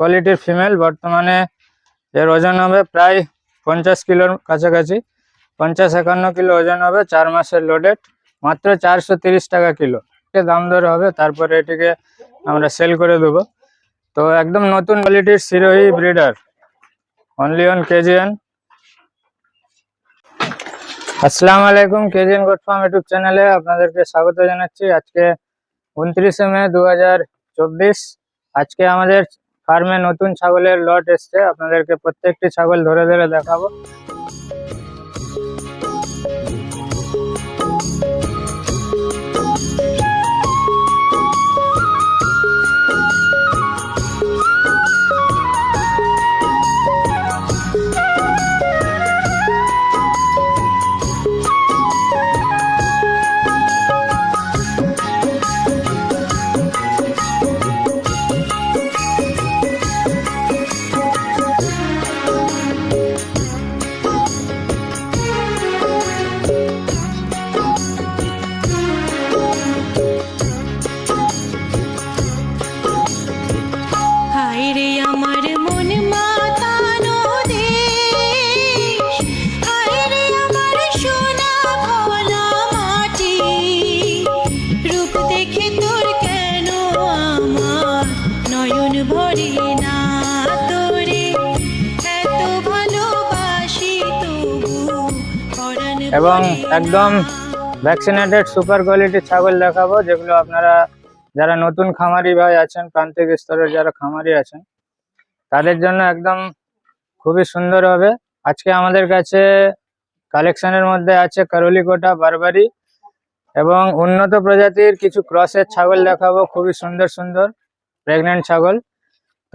কোয়ালিটির ফিমেল বর্তমানে এর ওজন হবে প্রায় পঞ্চাশ কিলোর কাছাকাছি। পঞ্চাশ একান্ন কিলো ওজন হবে চার মাসের লোডেড মাত্র চারশো টাকা কিলো। দাম দর হবে, তারপরে এটিকে আমরা সেল করে দেবো। তো একদম নতুন কোয়ালিটির Sirohi breeder only on KGN আসসালামু আলাইকুম কেজিএন গোট ফার্ম ইউটিউব চ্যানেলে আপনাদেরকে স্বাগত জানাচ্ছি। আজকে উনত্রিশে মে দু আজকে আমাদের ফার্মে নতুন ছাগলের লট এসছে। আপনাদেরকে প্রত্যেকটি ছাগল ধরে ধরে দেখাবো। একদম ভ্যাকসিনেটেড সুপার কোয়ালিটির ছাগল দেখাবো, যেগুলো আপনারা যারা নতুন খামারি ভাই আছেন, প্রান্তিক স্তরের যারা খামারি আছেন, তাদের জন্য একদম খুবই সুন্দর হবে। আজকে আমাদের কাছে কালেকশনের মধ্যে আছে কারলিকোটা, বারবারি এবং উন্নত প্রজাতির কিছু ক্রসের ছাগল দেখাবো, খুবই সুন্দর সুন্দর প্রেগনেন্ট ছাগল।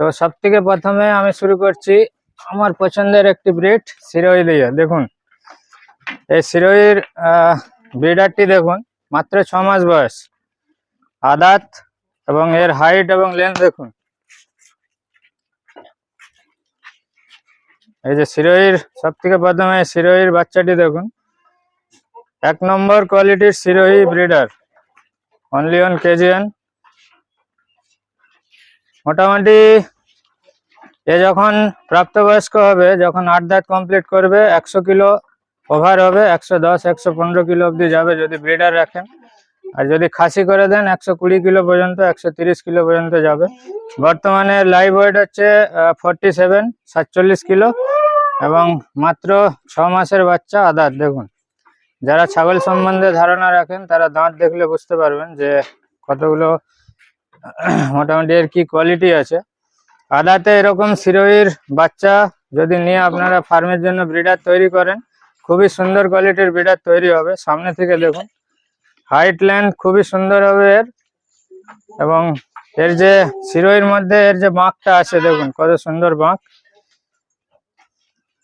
তো সব থেকে প্রথমে আমি শুরু করছি, আমার পছন্দের একটি ব্রিড সিরোই দিয়ে দেখুন এই সিরোইর ব্রিডারটি দেখুন, মাত্র ছ মাস বয়স। আদাত এবং এর হাইট এবং লেন্থ দেখুন। এই যে সিরোইর সব থেকে প্রথমে সিরোইর বাচ্চাটি দেখুন। এক নম্বর কোয়ালিটির Sirohi breeder only on KGN মোটামুটি এ যখন প্রাপ্তবয়স্ক হবে, যখন আট দাঁত কমপ্লিট করবে, একশো কিলো ওভার হবে, একশো দশ, একশো পনেরো কিলো অবধি যাবে যদি ব্রিডার রাখেন। আর যদি খাসি করে দেন, একশো কুড়ি কিলো পর্যন্ত, একশো তিরিশ কিলো পর্যন্ত যাবে। বর্তমানে লাইভ ওয়েট হচ্ছে ফর্টি সেভেন সাতচল্লিশ কিলো এবং মাত্র ছ মাসের বাচ্চা আদার, দেখুন। যারা ছাগল সম্বন্ধে ধারণা রাখেন, তারা দাঁত দেখলে বুঝতে পারবেন যে কতগুলো, মোটামুটি এর কি কোয়ালিটি আছে। আদাতে এরকম সিরোহির বাচ্চা যদি নিয়ে আপনারা ফার্মের জন্য ব্রিডার তৈরি করেন খুবই সুন্দর কোয়ালিটির বিডার তৈরি হবে। সামনে থেকে দেখুন হাইট লেন্থ খুবই সুন্দর হবে এর। এবং এর যে সিরোহির মধ্যে এর যে বাঁকটা আছে, দেখুন কত সুন্দর বাঁক।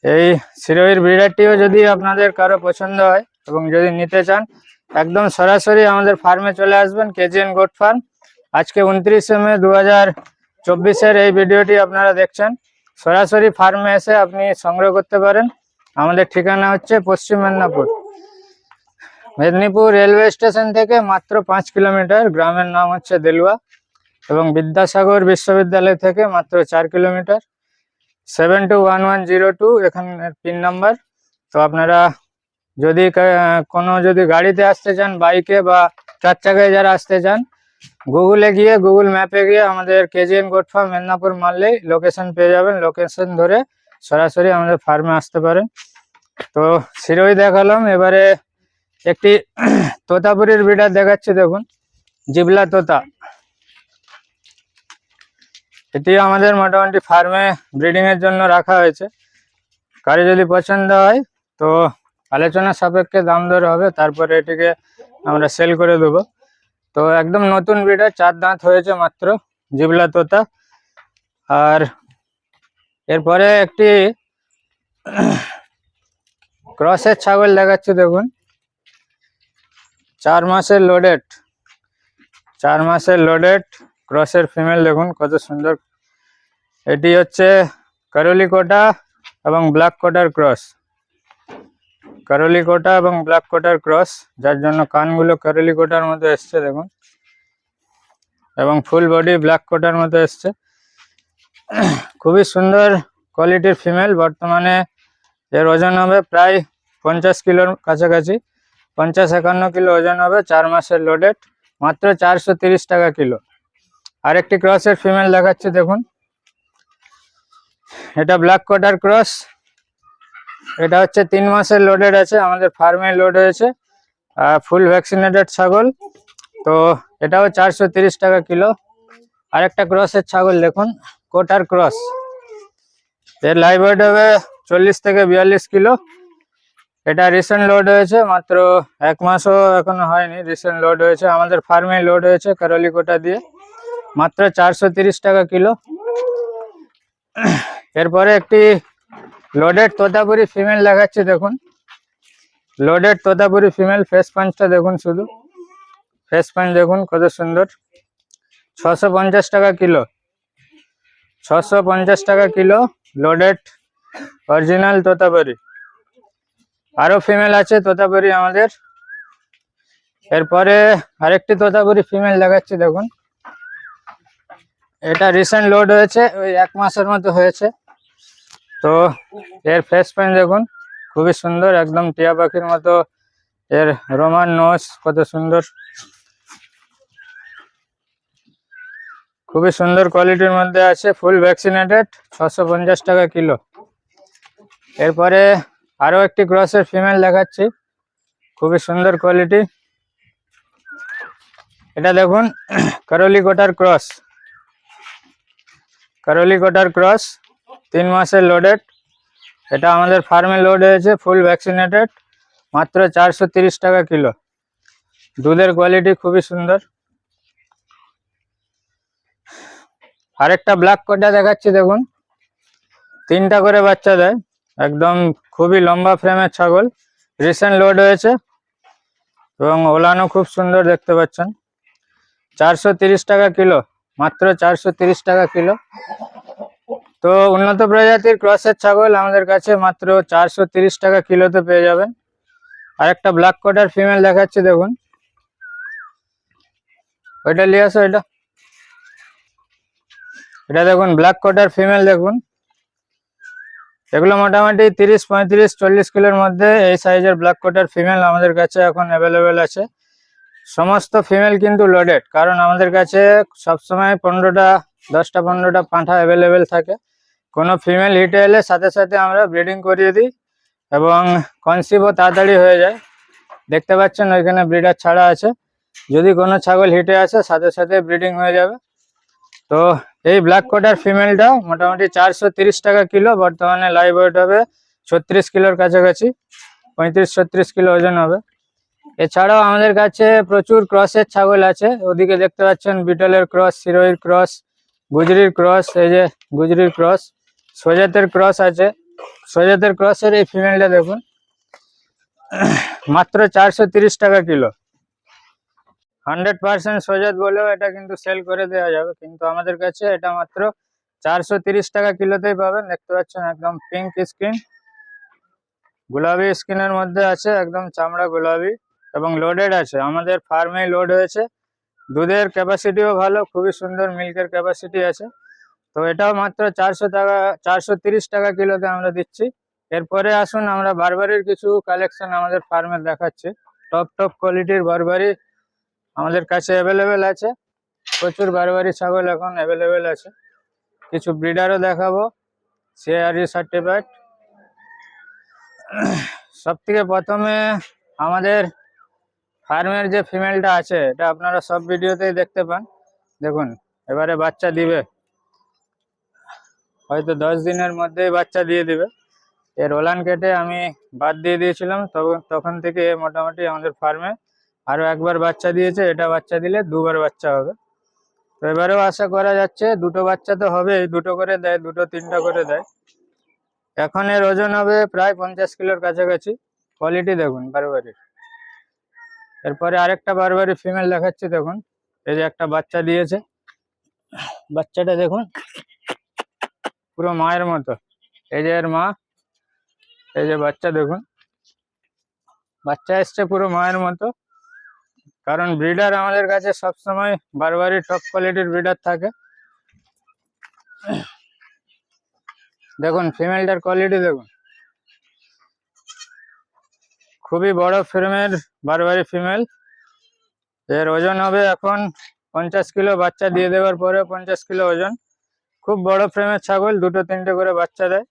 এই সিরোহির ব্রিডারটিও যদি আপনাদের কারও পছন্দ হয় এবং যদি নিতে চান, একদম সরাসরি আমাদের ফার্মে চলে আসবেন, কেজিএন গোট ফার্ম। আজকে উনত্রিশে মে দু হাজার চব্বিশের এই ভিডিওটি আপনারা দেখছেন। সরাসরি ফার্মে এসে আপনি সংগ্রহ করতে পারেন। আমাদের ঠিকানা হচ্ছে পশ্চিম মেদিনীপুর। মেদিনীপুর রেলওয়ে স্টেশন থেকে মাত্র পাঁচ কিলোমিটার, গ্রামের নাম হচ্ছে দেলুয়া এবং বিদ্যাসাগর বিশ্ববিদ্যালয় থেকে মাত্র চার kilometre. Seven two one one zero two এখানের পিন নাম্বার। তো আপনারা যদি কোনো যদি গাড়িতে আসতে চান, বাইকে বা চার চাকায় যারা আসতে চান, গুগলে গিয়ে, গুগল ম্যাপে গিয়ে আমাদের কেজিএন গোটফা মেদিনীপুর মারলেই লোকেশন পেয়ে যাবেন। লোকেশন ধরে সরাসরি আমাদের ফার্মে আসতে পারেন তো শিরোই দেখালাম, এবারে একটি তোতাপুরির ব্রিডার দেখাচ্ছি দেখুন, জিবলা তোতা। এটি আমাদের মোটামুটি ফার্মে ব্রিডিং এর জন্য রাখা হয়েছে। কারও যদি পছন্দ হয়, তো আলোচনা সাপেক্ষে দাম দর হবে, তারপরে এটিকে আমরা সেল করে দেবো। তো একদম নতুন ব্রিডার চার দাঁত হয়েছে মাত্র, জিবলা তোতা। আর এরপরে একটি ক্রসের ছাগল দেখাচ্ছি, দেখুন। চার মাসের লোডেড চার মাসের লোডেড ক্রসের ফিমেল দেখুন, কত সুন্দর। এটি হচ্ছে কারলি কোটা এবং ব্ল্যাক কোটার ক্রস। কারলি কোটা এবং ব্ল্যাক কোটার ক্রস, যার জন্য কানগুলো কারলি কোটার মতো এসছে, দেখুন। এবং ফুল বডি ব্ল্যাক কোটার মতো এসছে। খুবই সুন্দর কোয়ালিটির ফিমেল, বর্তমানে এর ওজন হবে প্রায় পঞ্চাশ কিলোর কাছাকাছি। পঞ্চাশ একান্ন কিলো ওজন হবে চার মাসের লোডেড মাত্র চারশো তিরিশ টাকা কিলো। আরেকটি ক্রসের ফিমেল দেখাচ্ছি, দেখুন। এটা ব্ল্যাক কোটার ক্রস এটা হচ্ছে তিন মাসের লোডেড আছে, আমাদের ফার্মে লোড হয়েছে ফুল ভ্যাকসিনেটেড ছাগল। তো এটাও চারশো টাকা কিলো। আরেকটা ক্রসের ছাগল, দেখুন। কোটার ক্রস। এর লাইভ ওয়েট হবে চল্লিশ থেকে বিয়াল্লিশ কিলো। এটা রিসেন্ট লোড হয়েছে, মাত্র এক মাসও এখনও হয়নি। রিসেন্ট লোড হয়েছে, আমাদের ফার্মে লোড হয়েছে কারলি কোটা দিয়ে। মাত্র চারশো টাকা কিলো। এরপরে একটি লোডেড তোতাপুরি ফিমেল দেখাচ্ছি, দেখুন। লোডেড তোতাপুরি ফিমেল ফেস পাঞ্চটা দেখুন শুধু। ফেস পাঞ্চ দেখুন, কত সুন্দর। ছশো টাকা কিলো। ছশো পঞ্চাশ টাকা কিলো লোডেড অরিজিনাল তোতাপুরি। আরও ফিমেল আছে তোতাপুরি আমাদের। এরপরে আরেকটি তোতাপুরি ফিমেল দেখাচ্ছি, দেখুন। এটা রিসেন্ট লোড হয়েছে, ওই এক মাসের মতো হয়েছে। তো এর ফেস প্যান দেখুন, খুবই সুন্দর, একদম টিয়া পাখির মতো। এর রোমান নোস কত সুন্দর। খুবই সুন্দর কোয়ালিটির মধ্যে আছে ফুল ভ্যাকসিনেটেড ছশো টাকা কিলো। এরপরে আরও একটি ক্রসের ফিমেল দেখাচ্ছি, খুবই সুন্দর কোয়ালিটি এটা দেখুন করলি কোটার ক্রস করলি কোটার ক্রস তিন মাসের লোডেড এটা আমাদের ফার্মে লোড হয়েছে ফুল ভ্যাকসিনেটেড মাত্র চারশো টাকা কিলো। দুধের কোয়ালিটি খুবই সুন্দর। আরেকটা ব্ল্যাক কোটা দেখাচ্ছি, দেখুন। তিনটা করে বাচ্চা দেয়। একদম খুবই লম্বা ফ্রেমের ছাগল। রিসেন্ট লোড হয়েছে। এবং ওলানো খুব সুন্দর দেখতে পাচ্ছেন। চারশো টাকা কিলো। মাত্র চারশো টাকা কিলো। তো উন্নত প্রজাতির ক্রসের ছাগল আমাদের কাছে মাত্র চারশো টাকা কিলোতে পেয়ে যাবেন। আর একটা ব্ল্যাক কোটার ফিমেল দেখাচ্ছি, দেখুন। ওইটা নিয়ে আসো এটা? এটা দেখুন ব্ল্যাক কোটার ফিমেল দেখুন। এগুলো মোটামুটি তিরিশ, পঁয়ত্রিশ, চল্লিশ কিলোর মধ্যে এই সাইজের ব্ল্যাক কোটার ফিমেল আমাদের কাছে এখন অ্যাভেলেবেল আছে। সমস্ত ফিমেল কিন্তু লোডেড কারণ আমাদের কাছে সবসময় পনেরোটা, দশটা, পনেরোটা পাঁঠা অ্যাভেলেবেল থাকে। কোনো ফিমেল হিটে এলে সাথে সাথে আমরা ব্রিডিং করিয়ে দিই এবং কনসিভও তাড়াতাড়ি হয়ে যায়। দেখতে পাচ্ছেন ওইখানে ব্রিডার ছাড়া আছে। যদি কোনো ছাগল হিটে আসে, সাথে সাথে ব্রিডিং হয়ে যাবে। তো এই ব্ল্যাক কোটার ফিমেলটা মোটামুটি চারশো টাকা কিলো, বর্তমানে লাইভ ওয়েট হবে ছত্রিশ কিলোর কাছাকাছি, পঁয়ত্রিশ ছত্রিশ কিলো ওজন হবে। এছাড়াও আমাদের কাছে প্রচুর ক্রসের ছাগল আছে, ওদিকে দেখতে পাচ্ছেন বিটলের ক্রস সিরোইর ক্রস গুজরির ক্রস এই যে গুজরির ক্রস সোজাতের ক্রস আছে। সোজাতের ক্রসের এই ফিমেলটা দেখুন, মাত্র চারশো টাকা কিলো। হান্ড্রেড পার্সেন্ট সোজাত বলেও এটা কিন্তু সেল করে দেওয়া যাবে। কিন্তু আমাদের কাছে এটা মাত্র চারশো তিরিশ টাকা কিলোতেই পাবেন। দেখতে পাচ্ছেন একদম পিঙ্ক স্কিন গোলাপি স্কিনের মধ্যে আছে একদম চামড়া গোলাপি এবং লোডেড আছে। আমাদের ফার্মে লোড হয়েছে। দুধের ক্যাপাসিটিও ভালো, খুবই সুন্দর মিল্কের ক্যাপাসিটি আছে। তো এটাও মাত্র চারশো টাকা, চারশো তিরিশ টাকা কিলোতে আমরা দিচ্ছি। এরপরে আসুন, আমরা বারবারির কিছু কালেকশন আমাদের ফার্মে দেখাচ্ছি। টপ টপ কোয়ালিটির বারবারি আমাদের কাছে অ্যাভেলেবেল আছে। প্রচুর বারবারি ছাগল এখন অ্যাভেলেবেল আছে। কিছু ব্রিডারও দেখাবো। সিআরই সার্টিফাইড সব থেকে প্রথমে আমাদের ফার্মের যে ফিমেলটা আছে, এটা আপনারা সব ভিডিওতেই দেখতে পান। দেখুন, এবারে বাচ্চা দিবে। হয়তো দশ দিনের মধ্যেই বাচ্চা দিয়ে দিবে। এর ওলান কেটে আমি বাদ দিয়ে দিয়েছিলাম। তখন তখন থেকে মোটামুটি আমাদের ফার্মে আরও একবার বাচ্চা দিয়েছে, এটা বাচ্চা দিলে দুবার বাচ্চা হবে। তো এবারেও আশা করা যাচ্ছে, দুটো বাচ্চা তো হবেই, দুটো করে দেয়, দুটো তিনটা করে দেয়। এখন এর ওজন হবে প্রায় পঞ্চাশ কিলোর কাছাকাছি। কোয়ালিটি দেখুন বারবারির এরপরে আরেকটা বারবারি ফিমেল দেখাচ্ছি, দেখুন। এই যে একটা বাচ্চা দিয়েছে। বাচ্চাটা দেখুন, পুরো মায়ের মতো। এই যে এর মা, এই যে বাচ্চা দেখুন। বাচ্চা এসছে পুরো মায়ের মতো। কারণ ব্রিডার আমাদের কাছে সবসময় বারবারই টপ কোয়ালিটির ব্রিডার থাকে। দেখুন ফিমেলটার কোয়ালিটি দেখুন। খুবই বড় ফ্রেমের বারবারি ফিমেল এর ওজন হবে এখন পঞ্চাশ কিলো, বাচ্চা দিয়ে দেওয়ার পরে পঞ্চাশ কিলো ওজন। খুব বড় ফ্রেমের ছাগল, দুটো তিনটে করে বাচ্চা দেয়।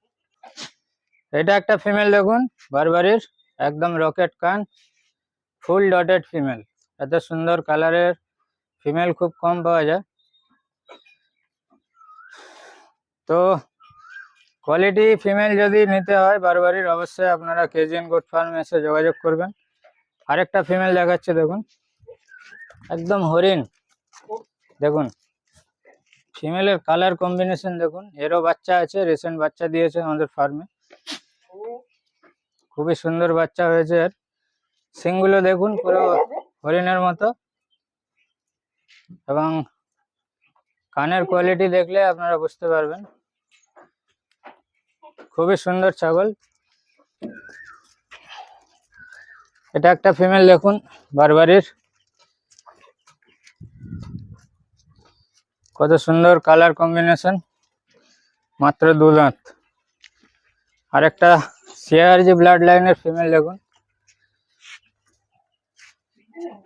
এটা একটা ফিমেল দেখুন বারবারির একদম রকেট কান ফুল ডটেড ফিমেল এত সুন্দর কালারের ফিমেল খুব কম পাওয়া যায়। তো কোয়ালিটি ফিমেল যদি নিতে হয় বারবারির অবশ্যই আপনারা কেজিএন গোট ফার্মে এসে যোগাযোগ করবেন। আরেকটা ফিমেল দেখাচ্ছে, দেখুন। একদম হরিণ। দেখুন। ফিমেলের কালার কম্বিনেশন দেখুন। এরও বাচ্চা আছে রিসেন্ট বাচ্চা দিয়েছে আমাদের ফার্মে খুবই সুন্দর বাচ্চা হয়েছে এর। সিংগুলো দেখুন, পুরো হরিণের মতো। এবং কানের কোয়ালিটি দেখলে আপনারা বুঝতে পারবেন। খুবই সুন্দর ছাগল। এটা একটা ফিমেল দেখুন, বারবারির। কত সুন্দর কালার কম্বিনেশন মাত্র দু দাঁত আরেকটা সিআরজি ব্লাড লাইনের ফিমেল দেখুন।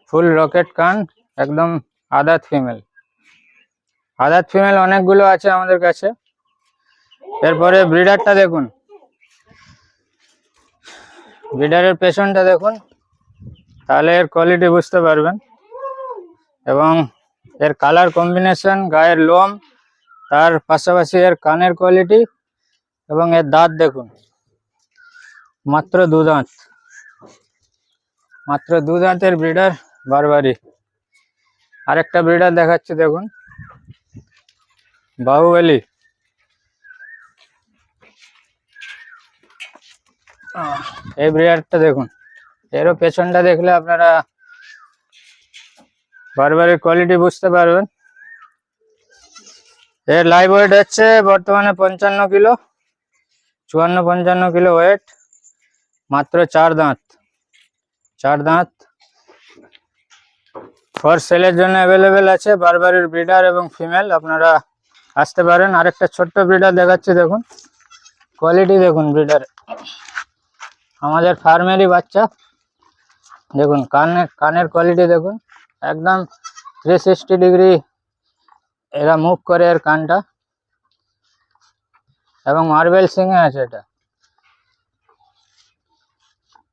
ফুল রকেট কান একদম আদাত ফিমেল আদাত ফিমেল অনেকগুলো আছে আমাদের কাছে। এরপরে ব্রিডারটা দেখুন। ব্রিডারের পেছনটা দেখুন। তাহলে এর কোয়ালিটি বুঝতে পারবেন। এবং এর কালার কম্বিনেশন গায়ের লোম, তার পাশাপাশি এর কানের কোয়ালিটি এবং এর দাঁত দেখুন। মাত্র দু দাঁত মাত্র দু দাঁতের ব্রিডার বারবারি আরেকটা ব্রিডার দেখাচ্ছে, দেখুন। বাহুবলী। এই ব্রিডারটা দেখুন। এরও পেছনটা দেখলে আপনারা বারবারের কোয়ালিটি বুঝতে পারবেন। এর লাইভ ওয়েট হচ্ছে বর্তমানে পঞ্চান্ন কিলো, চুয়ান্ন পঞ্চান্ন কিলো ওয়েট মাত্র চার দাঁত। চার দাঁত ফর সেলের জন্য অ্যাভেলেবেল আছে বারবারের ব্রিডার এবং ফিমেল আপনারা আসতে পারেন। আরেকটা ছোট্ট ব্রিডার দেখাচ্ছি, দেখুন। কোয়ালিটি দেখুন ব্রিডার আমাদের ফার্মেরই বাচ্চা। দেখুন, কানের কানের কোয়ালিটি দেখুন। একদম থ্রি সিক্সটি ডিগ্রি এরা মুভ করে এর কানটা। এবং মার্বেল সিংয়ে আছে এটা।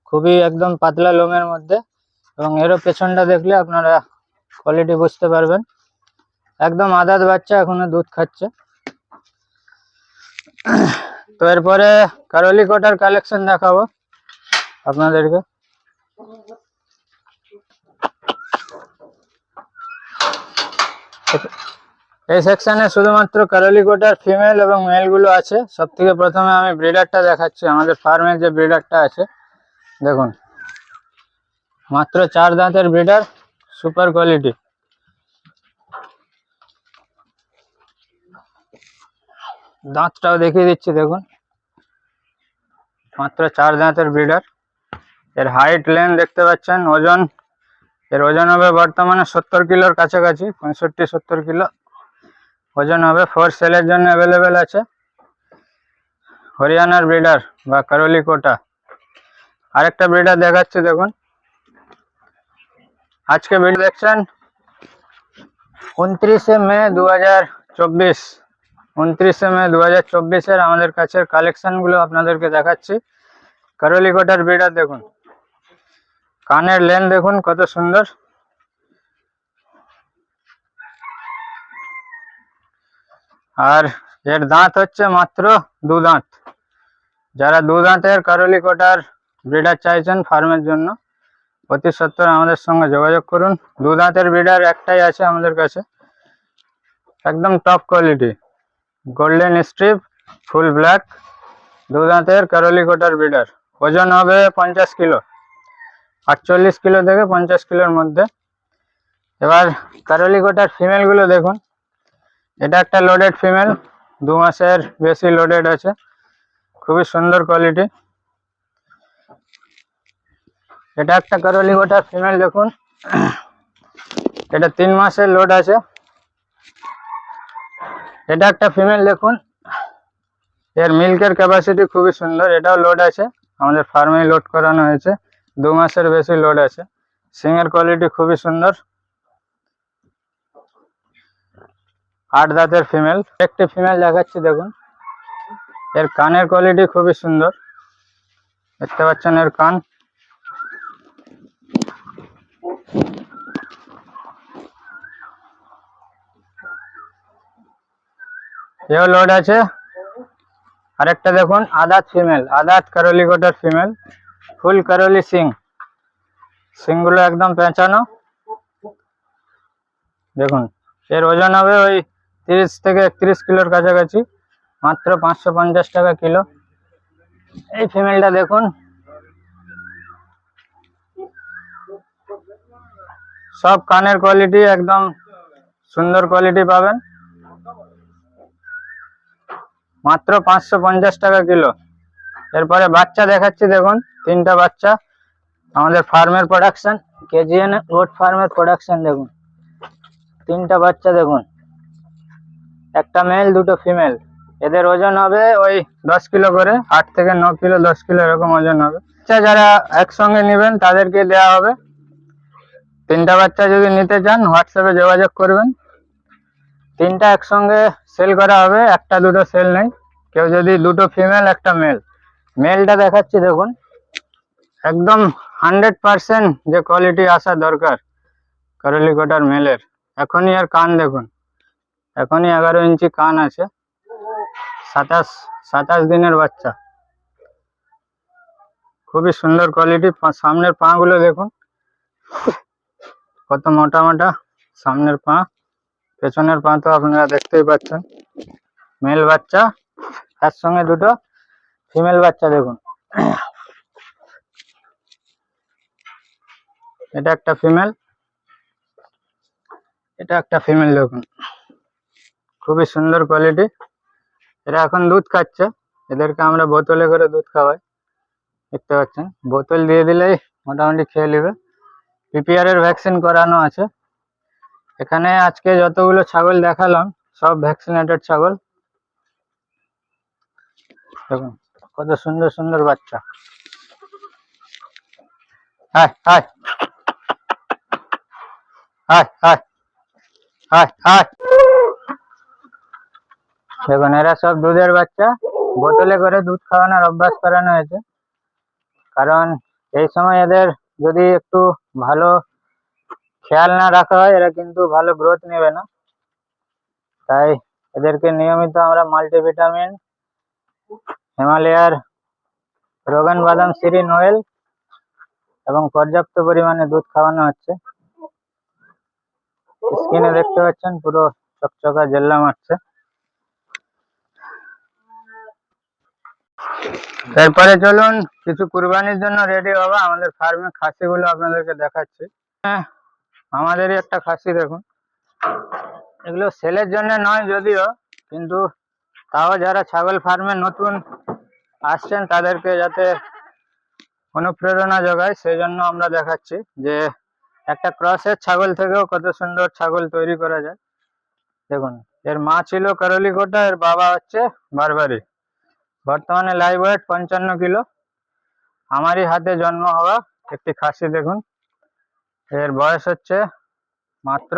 খুবই একদম পাতলা লোমের মধ্যে। এবং এরও পেছনটা দেখলে আপনারা কোয়ালিটি বুঝতে পারবেন। একদম আদাত বাচ্চা এখনও দুধ খাচ্ছে। তো এরপরে কারলি কোটার কালেকশন দেখাবো আপনাদেরকে। এই সেকশনে শুধুমাত্র কারলি কোটার ফিমেল এবং মেলগুলো আছে। সব থেকে প্রথমে আমি ব্রিডারটা দেখাচ্ছি। আমাদের ফার্মের যে ব্রিডারটা আছে, দেখুন। মাত্র চার দাঁতের ব্রিডার সুপার কোয়ালিটি। দাঁতটাও দেখিয়ে দিচ্ছি, দেখুন। মাত্র চার দাঁতের ব্রিডার এর হাইট লেন দেখতে পাচ্ছেন, ওজন। এর ওজন হবে বর্তমানে সত্তর কিলোর কাছাকাছি, পঁয়ষট্টি, সত্তর কিলো। ওজন হবে ফোর সেলের জন্য অ্যাভেলেবেল আছে। হরিয়ানার ব্রিডার বা কারলি কোটা। আরেকটা ব্রিডার দেখাচ্ছে, দেখুন। আজকে ভিডিও দেখছেন উনত্রিশে মে দু হাজার চব্বিশ উনত্রিশে মে দু হাজার চব্বিশের আমাদের কাছের কালেকশনগুলো আপনাদেরকে দেখাচ্ছি। কারলি কোটার ব্রিডার দেখুন। কানের লেন দেখুন কত সুন্দর। আর এর দাঁত হচ্ছে মাত্র দু দাঁত যারা দু দাঁতের কারলি কোটার ব্রিডার চাইছেন ফার্মের জন্য অতি সত্তর আমাদের সঙ্গে যোগাযোগ করুন। দু দাঁতের ব্রিডার একটাই আছে আমাদের কাছে। একদম top quality golden strip full black দু দাঁতের কারলি কোটার ব্রিডার ওজন হবে পঞ্চাশ কিলো। আটচল্লিশ কিলো থেকে পঞ্চাশ কিলোর মধ্যে। এবার কারলি কোটার ফিমেলগুলো দেখুন। এটা একটা লোডেড ফিমেল দু মাসের বেশি লোডেড আছে। খুবই সুন্দর কোয়ালিটি এটা একটা কারলি কোটার ফিমেল দেখুন। এটা তিন মাসের লোড আছে। এটা একটা ফিমেল দেখুন। এর মিল্কের ক্যাপাসিটি খুবই সুন্দর, এটাও লোড আছে। আমাদের ফার্মে লোড করানো হয়েছে। দু মাসের বেশি লোড আছে। সিংয়ের কোয়ালিটি খুবই সুন্দর। আট দাঁতের ফিমেল একটি ফিমেল দেখাচ্ছি, দেখুন। এর কানের কোয়ালিটি খুবই সুন্দর। দেখতে পাচ্ছেন এর কান। এও লোড আছে। আরেকটা দেখুন, আদাত ফিমেল আদাত কারলি কোটার ফিমেল ফুল কারলি সিং। সিংগুলো একদম পেঁচানো। দেখুন, এর ওজন হবে ওই তিরিশ থেকে একত্রিশ কিলোর কাছাকাছি, মাত্র পাঁচশো পঞ্চাশ টাকা কিলো। এই ফিমেলটা দেখুন। সব কানের কোয়ালিটি একদম সুন্দর কোয়ালিটি পাবেন। মাত্র পাঁচশো পঞ্চাশ টাকা কিলো। এরপরে বাচ্চা দেখাচ্ছি, দেখুন, তিনটা বাচ্চা। আমাদের ফার্মের প্রোডাকশন কেজিএন ওট ফার্মের প্রোডাকশন দেখুন। তিনটা বাচ্চা, দেখুন। একটা মেল দুটো ফিমেল এদের ওজন হবে ওই দশ কিলো করে, আট থেকে ন কিলো, দশ কিলো এরকম ওজন হবে। বাচ্চা যারা একসঙ্গে নেবেন, তাদেরকে দেওয়া হবে। তিনটা বাচ্চা যদি নিতে চান হোয়াটসঅ্যাপে যোগাযোগ করবেন। তিনটা একসঙ্গে সেল করা হবে, একটা দুটো সেল নেই। কেউ যদি দুটো ফিমেল একটা মেল মেলটা দেখাচ্ছি, দেখুন। একদম হান্ড্রেড পার্সেন্ট যে কোয়ালিটি আসা দরকার করলি কোটার মেলের এখনই আর কান দেখুন। এখনই এগারো ইঞ্চি কান আছে। সাতাশ সাতাশ দিনের বাচ্চা। খুবই সুন্দর কোয়ালিটি সামনের পাগুলো দেখুন। কত মোটা মোটা সামনের পা। পেছনের পা তো আপনারা দেখতেই পাচ্ছেন। মেল বাচ্চা, তার সঙ্গে দুটো ফিমেল বাচ্চা দেখুন। এটা একটা ফিমেল এটা একটা ফিমেল দেখুন। খুবই সুন্দর কোয়ালিটি এরা এখন দুধ খাচ্ছে। এদেরকে আমরা বোতলে করে দুধ খাওয়াই। দেখতে পাচ্ছেন? বোতল দিয়ে দিলেই মোটামুটি খেয়ে নেবে। পিপিআর এর ভ্যাকসিন করানো আছে। এখানে আজকে যতগুলো ছাগল দেখালাম, সব ভ্যাকসিনেটেড ছাগল। দেখুন, কত সুন্দর সুন্দর বাচ্চা। দেখুন, এরা সব দুধের বাচ্চা। বোতলে করে দুধ খাওয়ানোর অভ্যাস করানো হয়েছে। কারণ এই সময় এদের যদি একটু ভালো খেয়াল না রাখা হয়, এরা কিন্তু ভালো গ্রোথ নেবে না। তাই এদেরকে নিয়মিত আমরা মাল্টিভিটামিন হিমালয়ার রোগান বাদাম সিরিন অয়েল এবং পর্যাপ্ত পরিমাণে দুধ খাওয়ানো হচ্ছে। স্ক্রিনে দেখতে পাচ্ছেন পুরো চকচকা জেল্লা মারছে। তারপরে চলুন, কিছু কুরবানির জন্য রেডি হব আমাদের ফার্মে খাসিগুলো আপনাদেরকে দেখাচ্ছি। হ্যাঁ আমাদেরই একটা খাসি দেখুন। এগুলো সেলের জন্য নয় যদিও, কিন্তু তাও যারা ছাগল ফার্মে নতুন আসছেন, তাদেরকে যাতে অনুপ্রেরণা যোগায় সেই জন্য আমরা দেখাচ্ছি যে একটা ক্রসের ছাগল থেকেও কত সুন্দর ছাগল তৈরি করা যায়। দেখুন, এর মা ছিল করলিকোটা এর বাবা হচ্ছে বারবারি। বর্তমানে লাইভ ওয়েট পঞ্চান্ন কিলো। আমারই হাতে জন্ম হওয়া একটি খাসি দেখুন। এর বয়স হচ্ছে মাত্র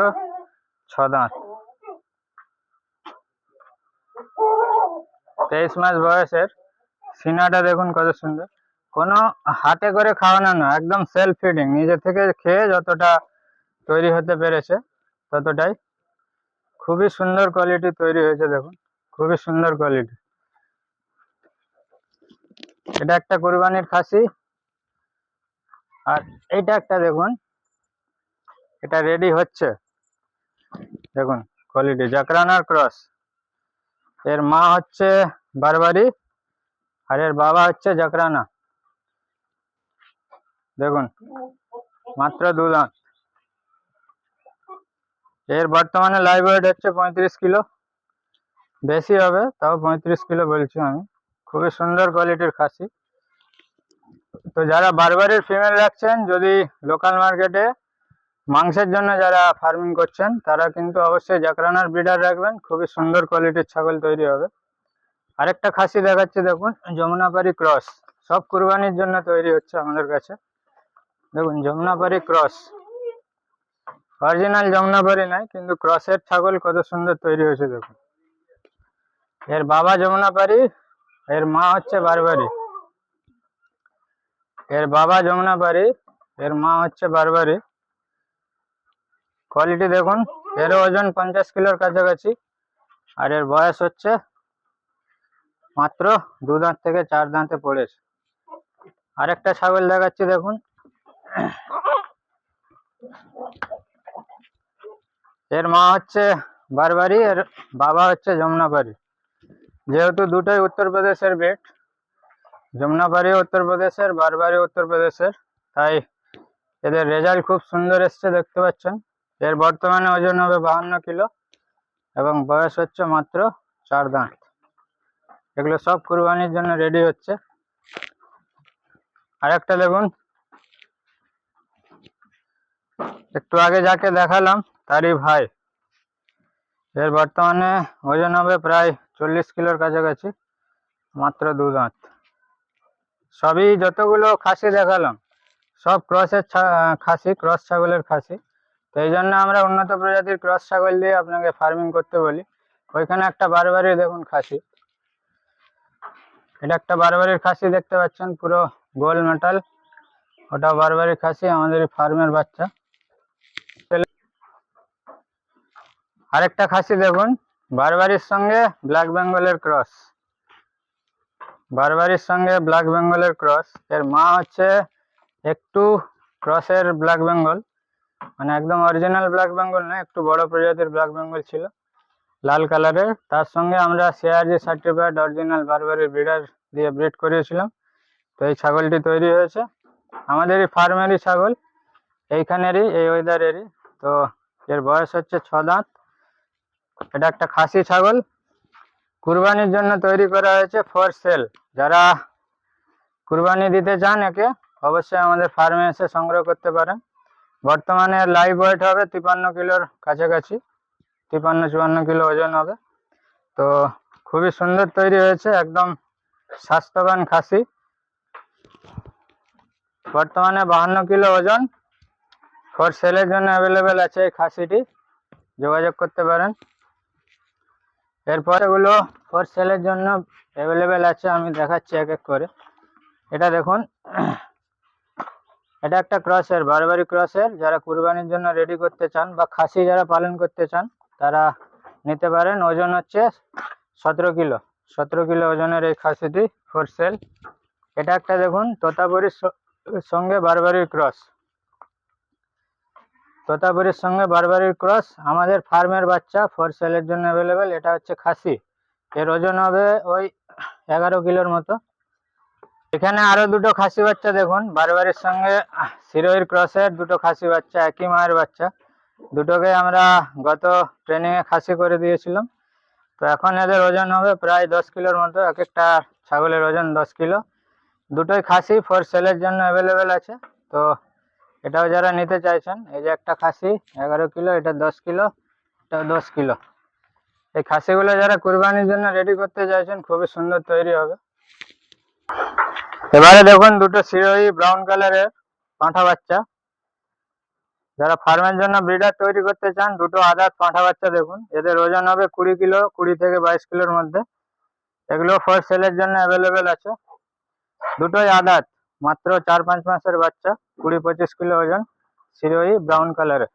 ছ দাঁত। তেইশ মাস বয়সের সিনাটা দেখুন কত সুন্দর। কোনো হাতে করে খাওয়ানো না, একদম সেলফ ফিডিং নিজে থেকে খেয়ে যতটা তৈরি হতে পেরেছে ততটাই। খুবই সুন্দর কোয়ালিটি তৈরি হয়েছে দেখুন, খুবই সুন্দর কোয়ালিটি এটা একটা কোরবানির খাসি। আর এইটা একটা দেখুন এটা রেডি হচ্ছে। দেখুন কোয়ালিটি জাকরানার ক্রস এর মা হচ্ছে বারবারি, আর এর বাবা হচ্ছে জাকরানা। দেখুন, মাত্র দু দাঁত। এর বর্তমানে লাইভ ওয়েট হচ্ছে পঁয়ত্রিশ কিলো। বেশি হবে, তাও পঁয়ত্রিশ কিলো বলছি আমি। খুবই সুন্দর কোয়ালিটির খাসি। তো যারা বারবারের ফিমেল রাখছেন, যদি লোকাল মার্কেটে মাংসের জন্য যারা ফার্মিং করছেন, তারা কিন্তু অবশ্যই জাকরানার ব্রিডার রাখবেন, খুবই সুন্দর কোয়ালিটির ছাগল তৈরি হবে। আরেকটা খাসি দেখাচ্ছি, দেখুন, যমুনাপাড়ি ক্রস সব কুরবানির জন্য তৈরি হচ্ছে আমাদের কাছে। দেখুন যমুনাপারি ক্রস অরিজিনাল যমুনাপাড়ি নাই, কিন্তু ক্রসের ছাগল কত সুন্দর তৈরি হয়েছে, দেখুন। এর বাবা যমুনাপারি এর মা হচ্ছে বারবারি। এর বাবা যমুনাপারি এর মা হচ্ছে বারবারি। কোয়ালিটি দেখুন, এর ওজন পঞ্চাশ কিলোর কাছাকাছি, আর এর বয়স হচ্ছে মাত্র দু দাঁত থেকে চার দাঁতে পড়েছে। আরেকটা ছাগল দেখাচ্ছি, দেখুন। এর মা হচ্ছে বারবারি এর বাবা হচ্ছে যমুনাপাড়ি যেহেতু দুটোই উত্তরপ্রদেশের বেট যমুনাপাড়ি উত্তরপ্রদেশের বারবারি উত্তরপ্রদেশের, তাই এদের রেজাল্ট খুব সুন্দর এসছে, দেখতে পাচ্ছেন। এর বর্তমানে ওজন হবে বাহান্ন কিলো এবং বয়স হচ্ছে মাত্র চার দাঁত। এগুলো সব কুরবানির জন্য রেডি হচ্ছে। আরেকটা দেখুন। একটু আগে যাকে দেখালাম, তারই ভাই। এর বর্তমানে ওজন হবে প্রায় চল্লিশ কিলোর কাছাকাছি, মাত্র দু দাঁত। সবই যতগুলো খাসি দেখালাম, সব ক্রসের খাসি, ক্রস ছাগলের খাসি। তো এই জন্য আমরা উন্নত প্রজাতির ক্রস ছাগল দিয়ে আপনাকে ফার্মিং করতে বলি। ওইখানে একটা বারবারই দেখুন খাসি। এটা একটা বারবারির খাসি দেখতে পাচ্ছেন, পুরো গোল মেটাল। ওটা বারবারির খাসি, আমাদের ফার্মের বাচ্চা। আরেকটা খাসি দেখুন, বারবারির সঙ্গে ব্ল্যাক বেঙ্গলের ক্রস। বারবারির সঙ্গে ব্ল্যাক বেঙ্গলের ক্রস। এর মা হচ্ছে একটু ক্রসের ব্ল্যাক বেঙ্গল। মানে একদম অরিজিনাল ব্ল্যাক বেঙ্গল না একটু বড় প্রজাতির ব্ল্যাক বেঙ্গল ছিল। লাল কালারের তার সঙ্গে আমরা CRG certified original Barbari breeder দিয়ে ব্রিড করিয়েছিলাম। তো এই ছাগলটি তৈরি হয়েছে। আমাদেরই ফার্মেরই ছাগল। এইখানেরই, এই ওয়েদারেরই তো এর বয়স হচ্ছে ছ দাঁত। এটা একটা খাসি ছাগল। কুরবানির জন্য তৈরি করা হয়েছে ফর সেল যারা কুরবানি দিতে চান একে, অবশ্যই আমাদের ফার্মে এসে সংগ্রহ করতে পারেন। বর্তমানে লাইভ ওয়েট হবে তিপান্ন কিলোর কাছাকাছি, তিপান্ন চুয়ান্ন কিলো ওজন হবে। তো খুবই সুন্দর তৈরি হয়েছে, একদম স্বাস্থ্যবান খাসি। বর্তমানে বাহান্ন কিলো ওজন। ফর সেলের জন্য অ্যাভেলেবেল আছে এই খাসিটি, যোগাযোগ করতে পারেন। এরপর এগুলো ফর সেলের জন্য অ্যাভেলেবেল আছে, আমি দেখাচ্ছি এক এক করে। এটা দেখুন এটা একটা ক্রসের বারবারি ক্রসের। যারা কুরবানির জন্য রেডি করতে চান বা খাসি যারা পালন করতে চান, তারা নিতে পারেন। ওজন হচ্ছে সতেরো কিলো। সতেরো কিলো ওজনের এই খাসিটি ফোর সেল এটা একটা দেখুন, তোতাপুরির সঙ্গে বারবারির ক্রস। তোতাপুরির সঙ্গে বারবারির ক্রস। আমাদের ফার্মের বাচ্চা ফোর সেলের জন্য অ্যাভেলেবেল এটা হচ্ছে খাসি। এর ওজন হবে ওই এগারো কিলোর মতো। এখানে আরও দুটো খাসি বাচ্চা দেখুন। বারবারির সঙ্গে সিরোহির ক্রসের দুটো খাসি বাচ্চা, একই মায়ের বাচ্চা। দুটোকে আমরা গত ট্রেনিং এ খাসি করে দিয়েছিলাম। তো এখন এদের ওজন হবে প্রায় দশ কিলোর মতো এক একটা ছাগলের ওজন দশ কিলো। দুটোই খাসি ফর সেলের জন্য অ্যাভেলেবেল আছে। তো এটাও যারা নিতে চাইছেন, এই যে একটা খাসি, এগারো কিলো, এটা দশ কিলো এটা দশ কিলো। এই খাসিগুলো যারা কুরবানির জন্য রেডি করতে চাইছেন, খুবই সুন্দর তৈরি হবে। এবারে দেখুন দুটো সিরোহি ব্রাউন কালারের পাঁঠা বাচ্চা। যারা ফার্মের জন্য ব্রিডার তৈরি করতে চান, দুটো আদাত পাঁঠা বাচ্চা দেখুন। এদের ওজন হবে কুড়ি কিলো, কুড়ি থেকে বাইশ কিলোর মধ্যে। এগুলো ফর সেলের জন্য অ্যাভেলেবেল আছে। দুটোই আদাত, মাত্র চার পাঁচ মাসের বাচ্চা, কুড়ি পঁচিশ কিলো ওজন সিরোহি ব্রাউন কালারের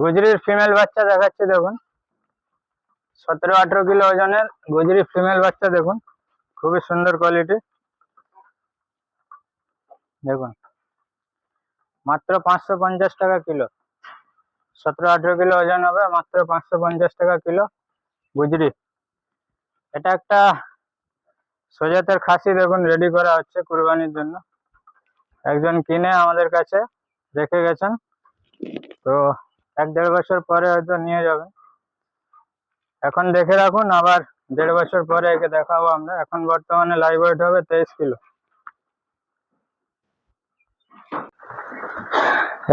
গুজরির ফিমেল বাচ্চা দেখাচ্ছে দেখুন। সতেরো আঠেরো কিলো ওজনের গুজরি ফিমেল বাচ্চা দেখুন। খুবই সুন্দর কোয়ালিটি দেখুন। মাত্র পাঁচশো পঞ্চাশ টাকা কিলো। সতেরো আঠেরো কিলো ওজন হবে, মাত্র পাঁচশো পঞ্চাশ টাকা কিলো। গুজরি। এটা একটা সোজাতের খাসি, দেখুন রেডি করা হচ্ছে কুরবানির জন্য। একজন কিনে আমাদের কাছে, রেখে গেছেন। তো এক দেড় বছর পরে হয়তো নিয়ে যাবেন। এখন দেখে রাখুন, আবার দেড় বছর পরে একে দেখাবো আমরা। এখন বর্তমানে লাইভ ওয়েট হবে তেইশ কিলো।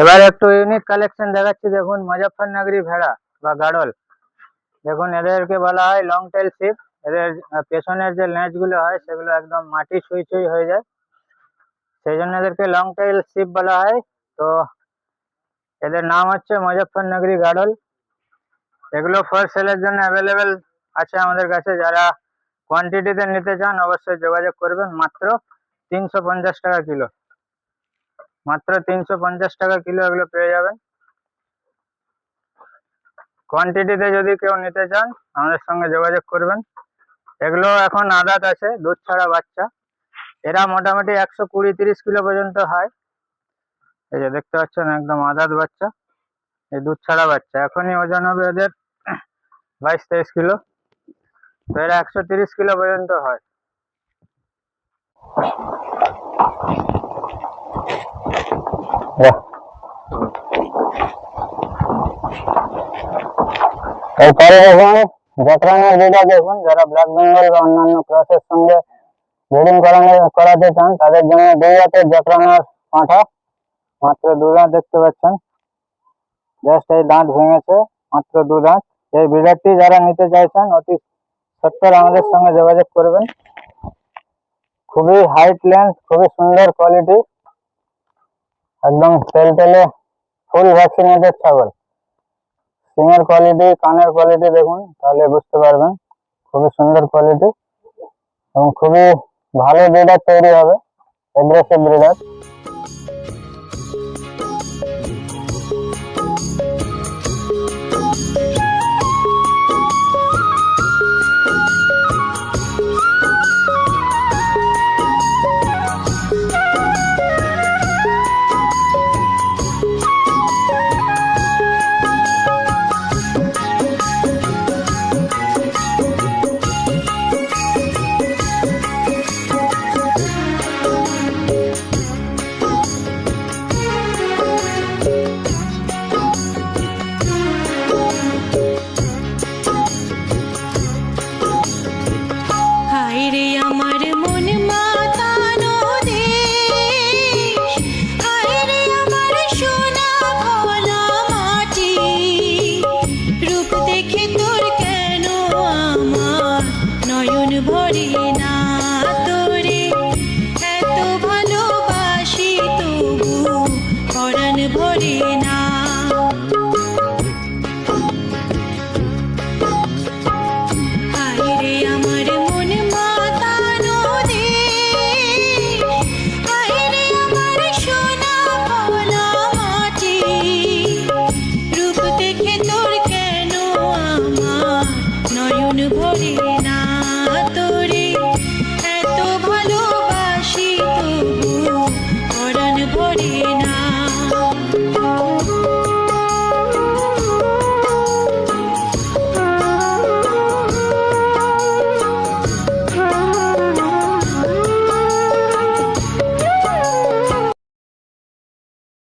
এবার একটু ইউনিক কালেকশন দেখাচ্ছি, দেখুন, মুজফ্ফরনগরি ভেড়া বা গাড়ল। দেখুন, এদেরকে বলা হয় লং টেল শিপ এদের পেছনের যে লেজগুলো হয়, সেগুলো একদম মাটি ছুঁই ছুঁই হয়ে যায়। সেই জন্য এদেরকে লং টেল শিপ বলা হয়। তো, এদের নাম হচ্ছে মুজফ্ফরনগরী গাড়ল। এগুলো ফর সেলের জন্য অ্যাভেলেবেল আছে আমাদের কাছে। যারা কোয়ান্টিটিতে নিতে চান অবশ্যই যোগাযোগ করবেন। মাত্র তিনশো পঞ্চাশ টাকা কিলো। মাত্র তিনশো পঞ্চাশ টাকা কিলো এগুলো পেয়ে যাবেন। কোয়ান্টিটিতে যদি কেউ নিতে চান, আমাদের সঙ্গে যোগাযোগ করবেন। এগুলো এখন আদাত আছে, দুধ ছাড়া বাচ্চা। এরা মোটামুটি একশো কুড়ি তিরিশ কিলো পর্যন্ত হয়। এই যে দেখতে পাচ্ছেন, একদম আদাত বাচ্চা। এই দুধ ছাড়া বাচ্চা। এখনই ওজন হবে এদের বাইশ তেইশ কিলো। এরা একশো তিরিশ কিলো পর্যন্ত হয়। যারা বেঙ্গল বা অন্যান্য সঙ্গে করানো করাতে চান, তাদের জন্য পাঁঠা মাত্র দু দাঁত দেখতে পাচ্ছেন। এই দাঁত ভেঙেছে, মাত্র দু দাঁত। এই বিড়ারটি যারা নিতে চাইছেন, অতি সত্তর আমাদের সঙ্গে যোগাযোগ করবেন। খুবই হাইট লেন্থ খুবই সুন্দর কোয়ালিটি একদম তেল তেলে ফুল ভ্যাকসিনেটেড ছাগল। সিংয়ের কোয়ালিটি কানের কোয়ালিটি দেখুন, তাহলে বুঝতে পারবেন। খুবই সুন্দর কোয়ালিটি এবং খুবই ভালো ব্রিডার তৈরি হবে এগ্রেসিভ ব্রিডার ভরে না।